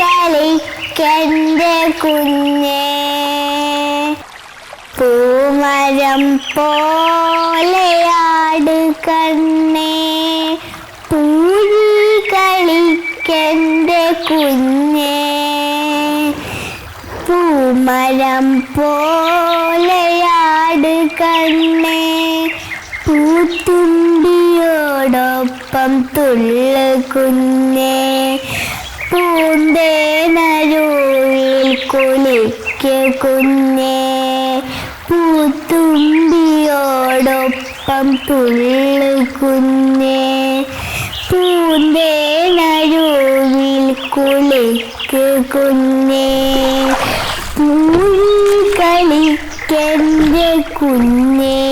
കളിക്കന്റെ കുഞ്ഞേ. പൂമരം പോലെയാട് കണ്ണേ. പൂരി കളിക്കന്റെ കുഞ്ഞേ. പൂമരം പോലെയാട് കണ്ണേ. പൂത്തുമ്പിയോടൊപ്പം തുള്ളു കുഞ്ഞേ. പൂന്തേനരുവിൽ കുളിക്ക് കുഞ്ഞേ. പൂത്തുമ്പിയോടൊപ്പം തുള്ളു കുഞ്ഞേ. പൂന്തേനരുവിൽ കുളിക്ക് കുഞ്ഞേ. പൂഴി കളിക്കന്റെ കുഞ്ഞേ.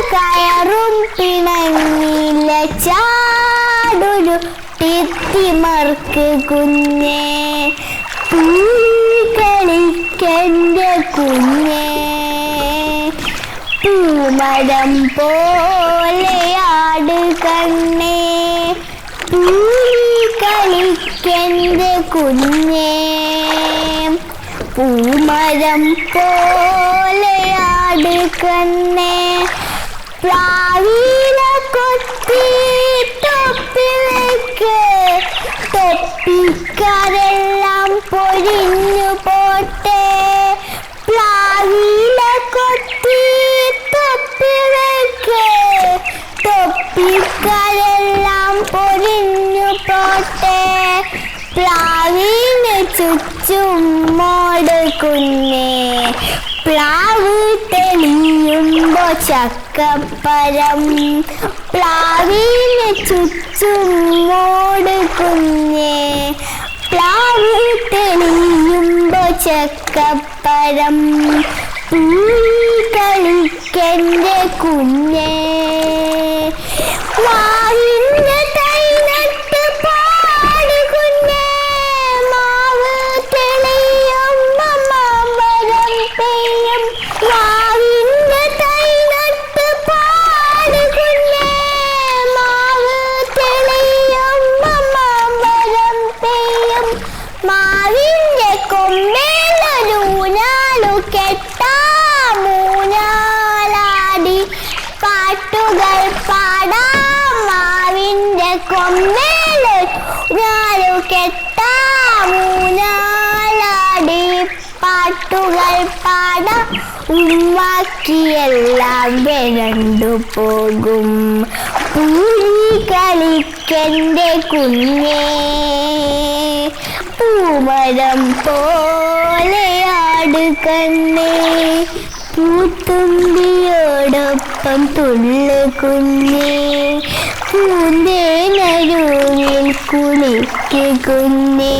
കയറും പിണങ്ങില്ല ചാടൊരു തിമർക്ക് കുഞ്ഞേ. പൂക്കളിക്കന്റെ കുഞ്ഞേ. പൂമരം പോലെയാട് കണ്ണേ. പൂക്കളിക്കന്റെ കുഞ്ഞേ. പൂമരം പോലെയാട് കണ്ണേ പ്ലാവില കൊത്തി തൊപ്പി വെക്ക് തൊപ്പിക്കാരെല്ലാം പൊരിഞ്ഞു പോട്ടെ. പ്ലാവില കൊത്തി തൊപ്പി വെക്കേ. തൊപ്പിക്കാരെല്ലാം പൊരിഞ്ഞു പോട്ടെ. പ്ലാവിന് ചുറ്റും മോട് കുഞ്ഞേ. പ്ലാവ് തെളിയുമ്പോ ചക്കപ്പരം പ്ലാവിന് ചുറ്റും മോട് കുഞ്ഞേ. പ്ലാവ് തെളിയുമ്പോ ചക്കപ്പരം പൂ കളിക്കന്റെ കുഞ്ഞേ. വാവിന്റെ കെട്ടാമൂഞ്ഞാലാടി പാട്ടുകൾ പാടാം. ഉമ്മാക്കിയെല്ലാം വരണ്ടു പോകും. പൂരി കളിക്കന്റെ കുഞ്ഞേ പൂമരം പോലെയാട് കണ്ണേ. പൂത്തുമ്പിയോടൊപ്പം തുള്ളു കുഞ്ഞേ. പൂന്തേനരുവിൽ കുളിക്ക് കുഞ്ഞേ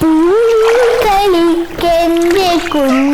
പൂരി കുഞ്ഞ് കുഞ്ഞേ